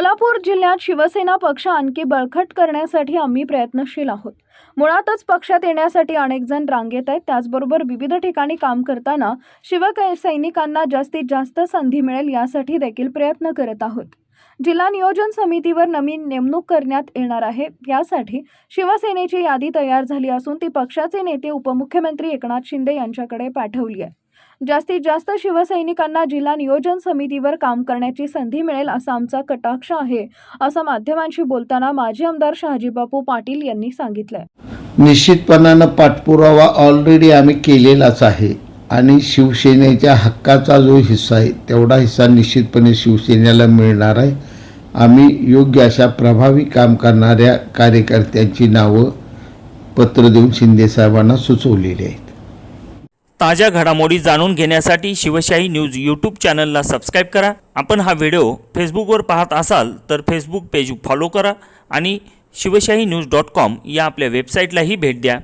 सोलापूर जिल्ह्यात शिवसेना पक्ष आणखी बळकट करण्यासाठी आम्ही प्रयत्नशील आहोत. मुळातच पक्षात येण्यासाठी अनेक जण रांगेत आहेत. त्याचबरोबर विविध ठिकाणी काम करताना शिवसैनिकांना जास्तीत जास्त संधी मिळेल यासाठी देखील प्रयत्न करत आहोत. जिल्हा नियोजन समितीवर नवीन नेमणूक करण्यात येणार आहे. यासाठी शिवसेनेची यादी तयार झाली असून ती पक्षाचे नेते उपमुख्यमंत्री एकनाथ शिंदे यांच्याकडे पाठवली आहे. जास्तीत जास्त शिवसैनिकांना जिल्हा नियोजन समितीवर काम करण्याची संधी मिळेल असा आमचा कटाक्ष आहे असं माध्यमांशी बोलताना माजी आमदार शहाजीबापू पाटील यांनी सांगितलंय. निश्चितपणानं पाठपुरावा ऑलरेडी आम्ही केलेलाच आहे. आणि शिवसेनेच्या हक्काचा जो हिस्सा आहे तेवढा हिस्सा निश्चितपणे शिवसेनेला मिळणार आहे. आम्ही योग्य अशा प्रभावी काम करणाऱ्या कार्यकर्त्यांची नावं पत्र देऊन शिंदेसाहेबांना सुचवलेली आहेत. ताज्या घडामोडी जाणून घेण्यासाठी शिवशाही न्यूज यूट्यूब चॅनलला सबस्क्राईब करा. आपण हा व्हिडिओ फेसबुकवर पाहत असाल तर फेसबुक पेज फॉलो करा आणि शिवशाही न्यूज डॉट कॉम या आपल्या वेबसाईटलाही भेट द्या.